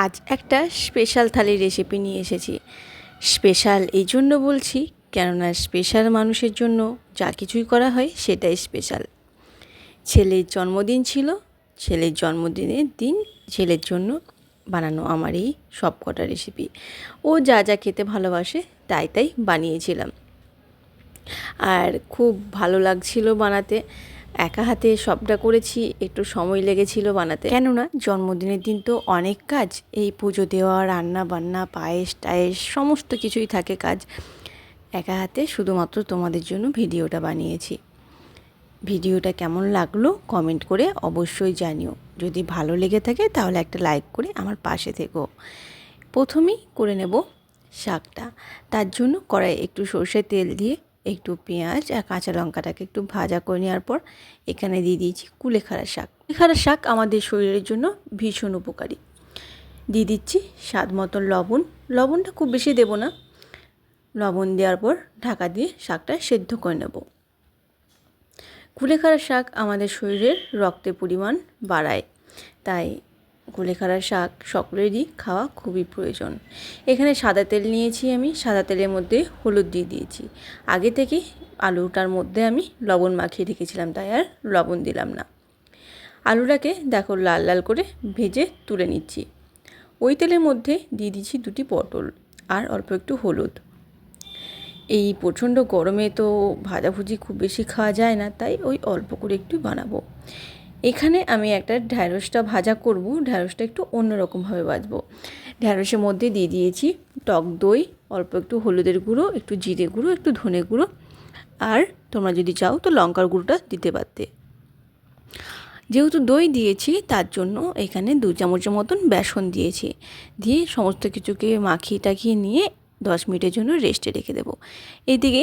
আজ একটা special থালির recipe নিয়ে এসেছি। স্পেশাল এই জন্য বলছি, কেননা স্পেশাল মানুষের জন্য যা কিছুই করা হয় সেটাই স্পেশাল। ছেলের জন্মদিন ছিল, ছেলের জন্মদিনের দিন ছেলের জন্য বানানো আমার এই সব কটা রেসিপি ও যা যা খেতে ভালোবাসে তাই তাই বানিয়েছিলাম। আর খুব ভালো লাগছিল বানাতে। একা হাতে সবটা করেছি, একটু সময় লেগেছিল বানাতে। কেননা, জন্মদিনের দিন তো অনেক কাজ। এই পুজো দেওয়া, রান্না বান্না, পায়েস টায়েস, সমস্ত কিছুই থাকে কাজ। একা হাতে শুধুমাত্র তোমাদের জন্য ভিডিওটা বানিয়েছি। ভিডিওটা কেমন লাগল কমেন্ট করে অবশ্যই জানিও। যদি ভালো লেগে থাকে তাহলে একটা লাইক করে আমার পাশে থেকো। প্রথমেই করে নেব শাকটা। তার জন্য কড়াই একটু সর্ষের তেল দিয়ে একটু পেঁয়াজ আর কাঁচা লঙ্কাটাকে একটু ভাজা করে নেওয়ার পর এখানে দিয়ে দিয়েছি কুলেখাড়া শাক। কুলেখাড়া শাক আমাদের শরীরের জন্য ভীষণ উপকারী। দিয়ে দিচ্ছি স্বাদ মতন লবণ। লবণটা খুব বেশি দেবো না। লবণ দেওয়ার পর ঢাকা দিয়ে শাকটা সেদ্ধ করে নেব। কুলেখাড়া শাক আমাদের শরীরের রক্তের পরিমাণ বাড়ায়। তাই কুলেখাড়া শাক সকলেরই খাওয়া খুবই প্রয়োজন। এখানে সাদা তেল নিয়েছি আমি, সাদা তেলের মধ্যে হলুদ দিয়ে দিয়েছি। আগে থেকে আলুটার মধ্যে আমি লবণ মাখিয়ে রেখেছিলাম, তাই আর লবণ দিলাম না। আলুটাকে দেখো লাল লাল করে ভেজে তুলে নিচ্ছি। ওই তেলের মধ্যে দিয়ে দিচ্ছি দুটি পটল আর অল্প একটু হলুদ। এই প্রচণ্ড গরমে তো ভাজাভুজি খুব বেশি খাওয়া যায় না, তাই ওই অল্প করে একটু বানাবো। এখানে আমি একটা ঢ্যাঁড়সটা ভাজা করব, ঢ্যাঁড়সটা একটু অন্যরকমভাবে ভাজবো ঢ্যাঁড়সের মধ্যে দিয়ে দিয়েছি টক দই, অল্প একটু হলুদের গুঁড়ো, একটু জিরে গুঁড়ো, একটু ধনে গুঁড়ো, আর তোমরা যদি চাও তো লঙ্কার গুঁড়োটা দিতে পারতে। যেহেতু দই দিয়েছি, তার জন্য এখানে দু চামচের মতন বেসন দিয়েছি। দিয়ে সমস্ত কিছুকে মাখিয়ে টাখিয়ে নিয়ে দশ মিনিটের জন্য রেস্টে রেখে দেবো। এইদিকে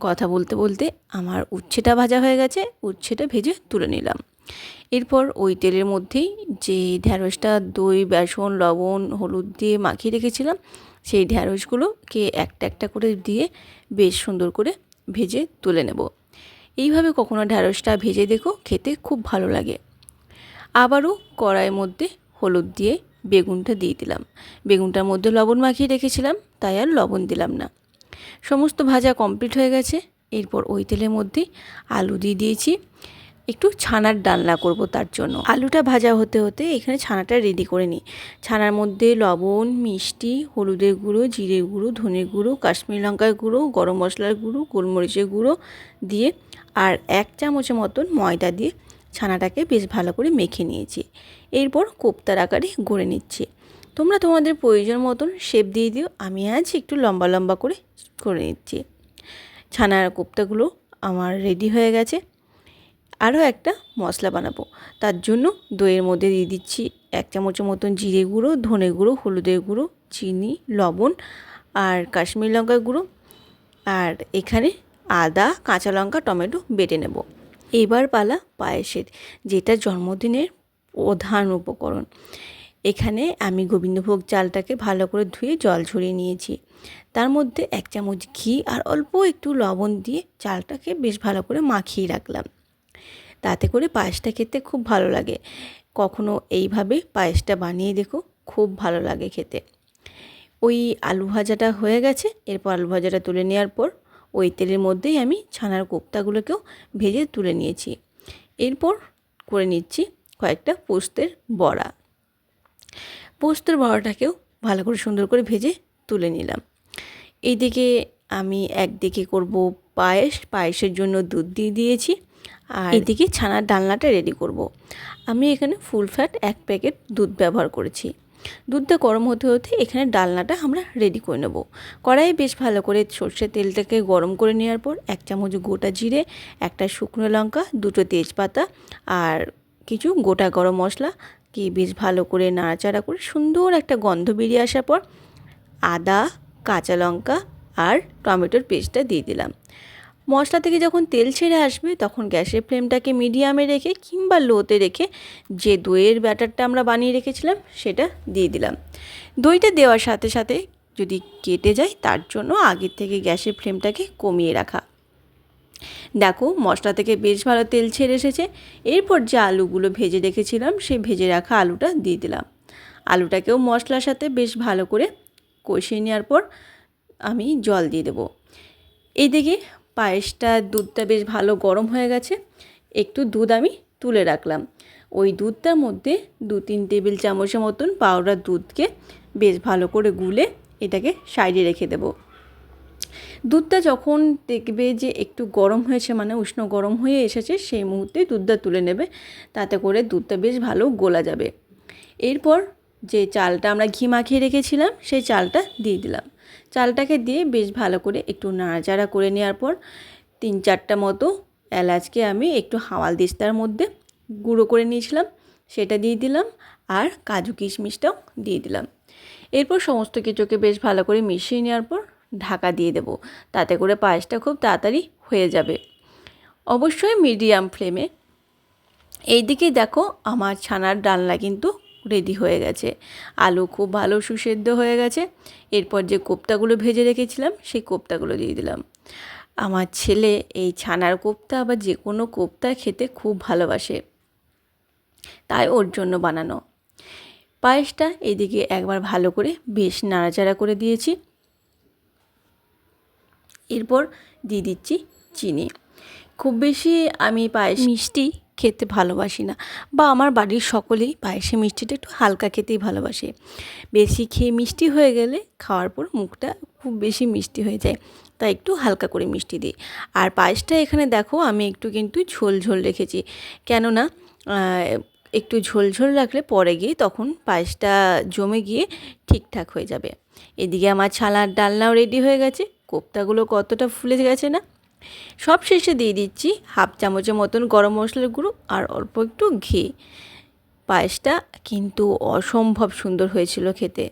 কথা বলতে বলতে আমার উচ্ছেটা ভাজা হয়ে গেছে, উচ্ছেটা ভেজে তুলে নিলাম। এরপর ওই তেলের মধ্যেই যে ঢ্যাঁড়সটা দই, বেসন, লবণ, হলুদ দিয়ে মাখিয়ে রেখেছিলাম, সেই ঢ্যাঁড়সগুলোকে একটা একটা করে দিয়ে বেশ সুন্দর করে ভেজে তুলে নেব। এইভাবে কখনো ঢ্যাঁড়সটা ভেজে দেখো, খেতে খুব ভালো লাগে। আবারও কড়াইয়ের মধ্যে হলুদ দিয়ে বেগুনটা দিয়ে দিলাম। বেগুনটার মধ্যে লবণ মাখিয়ে রেখেছিলাম, তাই আর লবণ দিলাম না। সমস্ত ভাজা কমপ্লিট হয়ে গেছে। এরপর ওই তেলের মধ্যেই আলু দিয়ে দিয়েছি। একটু ছানার ডালনা করব তার জন্য। আলুটা ভাজা হতে হতে এখানে ছানাটা রেডি করে নিই। ছানার মধ্যে লবণ, মিষ্টি, হলুদের গুঁড়ো জিরে গুঁড়ো ধনে গুঁড়ো, কাশ্মীর লঙ্কার গুঁড়ো, গরম মশলার গুঁড়ো, গোলমরিচের গুঁড়ো দিয়ে আর এক চামচের মতন ময়দা দিয়ে ছানাটাকে বেশ ভালো করে মেখে নিয়েছি। এরপর কোপ্তার আকারে গড়ে নিচ্ছি। তোমরা তোমাদের প্রয়োজন মতন শেপ দিয়ে দিও, আমি আজ একটু লম্বা লম্বা করে করে নিচ্ছি। ছানার কোপ্তাগুলো আমার রেডি হয়ে গেছে। আরও একটা মশলা বানাবো। তার জন্য দইয়ের মধ্যে দিয়ে দিচ্ছি এক চামচের মতন জিরে গুঁড়ো, ধনে গুঁড়ো, হলুদের গুঁড়ো, চিনি, লবণ আর কাশ্মীর লঙ্কার গুঁড়ো। আর এখানে আদা, কাঁচা লঙ্কা, টমেটো বেটে নেব। এবার পালা পায়েসের, যেটা জন্মদিনের প্রধান উপকরণ। এখানে আমি গোবিন্দভোগ চালটাকে ভালো করে ধুয়ে জল ঝরিয়ে নিয়েছি। তার মধ্যে এক চামচ ঘি আর অল্প একটু লবণ দিয়ে চালটাকে বেশ ভালো করে মাখিয়ে রাখলাম। তাতে করে পায়েসটা খেতে খুব ভালো লাগে। কখনো এইভাবে পায়েসটা বানিয়ে দেখো, খুব ভালো লাগে খেতে। ওই আলু ভাজাটা হয়ে গেছে। এরপর আলু ভাজাটা তুলে নেওয়ার পর ওই তেলের মধ্যেই আমি ছানার কোপ্তাগুলোকেও ভেজে তুলে নিয়েছি। এরপর করে নিচ্ছি কয়েকটা পোস্তের বড়া। পোস্তের বড়াটাকেও ভালো করে সুন্দর করে ভেজে তুলে নিলাম। এইদিকে আমি একদিকে করব পায়েস পায়েসের জন্য দুধ দিয়ে দিয়েছি। আর এদিকে ছানার ডালনাটা রেডি করব। আমি এখানে ফুল ফ্যাট এক প্যাকেট দুধ ব্যবহার করেছি। দুধটা গরম হতে হতে এখানে ডালনাটা আমরা রেডি করে নেব। কড়াইয়ে বেশ ভালো করে সর্ষের তেলটাকে গরম করে নেওয়ার পর এক চামচ গোটা জিরে একটা শুকনো লঙ্কা দুটো তেজপাতা আর কিছু গোটা গরম মশলা কি বেশ ভালো করে নাড়াচাড়া করে সুন্দর একটা গন্ধ বেরিয়ে আসার পর আদা, কাঁচা লঙ্কা আর টমেটোর পেস্টটা দিয়ে দিলাম। মশলা থেকে যখন তেল ছেড়ে আসবে তখন গ্যাসের ফ্লেমটাকে মিডিয়ামে রেখে কিংবা লোতে রেখে যে দইয়ের ব্যাটারটা আমরা বানিয়ে রেখেছিলাম সেটা দিয়ে দিলাম। দইটা দেওয়ার সাথে সাথে যদি কেটে যায় তার জন্য আগের থেকে গ্যাসের ফ্লেমটাকে কমিয়ে রাখা। দেখো, মশলা থেকে বেশ ভালো তেল ছেড়ে এসেছে। এরপর যে আলুগুলো ভেজে রেখেছিলাম সেই ভেজে রাখা আলুটা দিয়ে দিলাম। আলুটাকেও মশলার সাথে বেশ ভালো করে কষিয়ে নেওয়ার পর আমি জল দিয়ে দেবো। এইদিকে পায়েসটা দুধটা বেশ ভালো গরম হয়ে গেছে। একটু দুধ আমি তুলে রাখলাম। ওই দুধটার মধ্যে দু তিন টেবিল চামচের মতন পাউডার দুধকে বেশ ভালো করে গুলে এটাকে সাইডে রেখে দেবো। দুধটা যখন দেখবে যে একটু গরম হয়েছে মানে উষ্ণ গরম হয়ে এসেছে, সেই মুহূর্তে দুধটা তুলে নেবে। তাতে করে দুধটা বেশ ভালো গোলা যাবে। এরপর যে চালটা আমরা ঘি মাখিয়ে রেখেছিলাম, সেই চালটা দিয়ে দিলাম। চালটাকে দিয়ে বেশ ভালো করে একটু নাড়াচাড়া করে নেওয়ার পর তিন চারটা মতো এলাচকে আমি একটু হাওয়াল দিস্তার মধ্যে গুঁড়ো করে নিয়েছিলাম, সেটা দিয়ে দিলাম আর কাজু কিশমিশটাও দিয়ে দিলাম। এরপর সমস্ত কিছুকে বেশ ভালো করে মিশিয়ে নেওয়ার পর ঢাকা দিয়ে দেবো। তাতে করে পায়েসটা খুব তাড়াতাড়ি হয়ে যাবে। অবশ্যই মিডিয়াম ফ্লেমে। এইদিকে দেখো আমার ছানার ডালনা কিন্তু রেডি হয়ে গেছে। আলু খুব ভালো সুসেদ্ধ হয়ে গেছে। এরপর যে কোপ্তাগুলো ভেজে রেখেছিলাম, সেই কোপ্তাগুলো দিয়ে দিলাম। আমার ছেলে এই ছানার কোপ্তা বা যে কোনো কোপ্তা খেতে খুব ভালোবাসে। তাই ওর জন্য বানানো। পায়েসটা এদিকে একবার ভালো করে বেশ নাড়াচাড়া করে দিয়েছি। এরপর দিয়ে দিচ্ছি চিনি। খুব বেশি আমি পায়েস মিষ্টি খেতে ভালোবাসি না, বা আমার বাড়ির সকলেই পায়েসে মিষ্টিটা একটু হালকা খেতেই ভালোবাসে। বেশি খেয়ে মিষ্টি হয়ে গেলে খাওয়ার পর মুখটা খুব বেশি মিষ্টি হয়ে যায়, তাই একটু হালকা করে মিষ্টি দিই। আর পায়েসটা এখানে দেখো, আমি একটু কিন্তু ঝোল ঝোল রেখেছি। কেননা একটু ঝোল ঝোল রাখলে পরে গিয়ে তখন পায়েসটা জমে গিয়ে ঠিকঠাক হয়ে যাবে। এদিকে আমার ছালার ডালনাও রেডি হয়ে গেছে। কোপ্তাগুলো কতটা ফুলে গেছে না? সব শেষে দিয়ে দিচ্ছি হাফ চামচের মতন গরম মশলার গুঁড়ো আর অল্প একটু ঘি। পায়েসটা কিন্তু অসম্ভব সুন্দর হয়েছিল খেতে।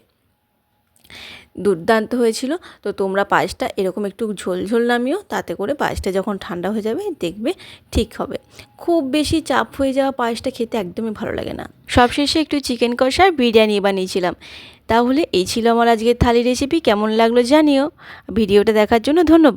দুর্দান্ত হয়েছিল। তো তোমরা পায়েসটা এরকম একটু ঝোল ঝোল নামিও, তাতে করে পায়েসটা যখন ঠান্ডা হয়ে যাবে, দেখবে ঠিক হবে। খুব বেশি চাপ হয়ে যাওয়া পায়েসটা খেতে একদমই ভালো লাগে না। সবশেষে একটু চিকেন কষার বিরিয়ানি বানিয়েছিলাম। তাহলে এই ছিল আমার আজকের থালি রেসিপি কেমন লাগল জানিও। ভিডিওটা দেখার জন্য ধন্যবাদ।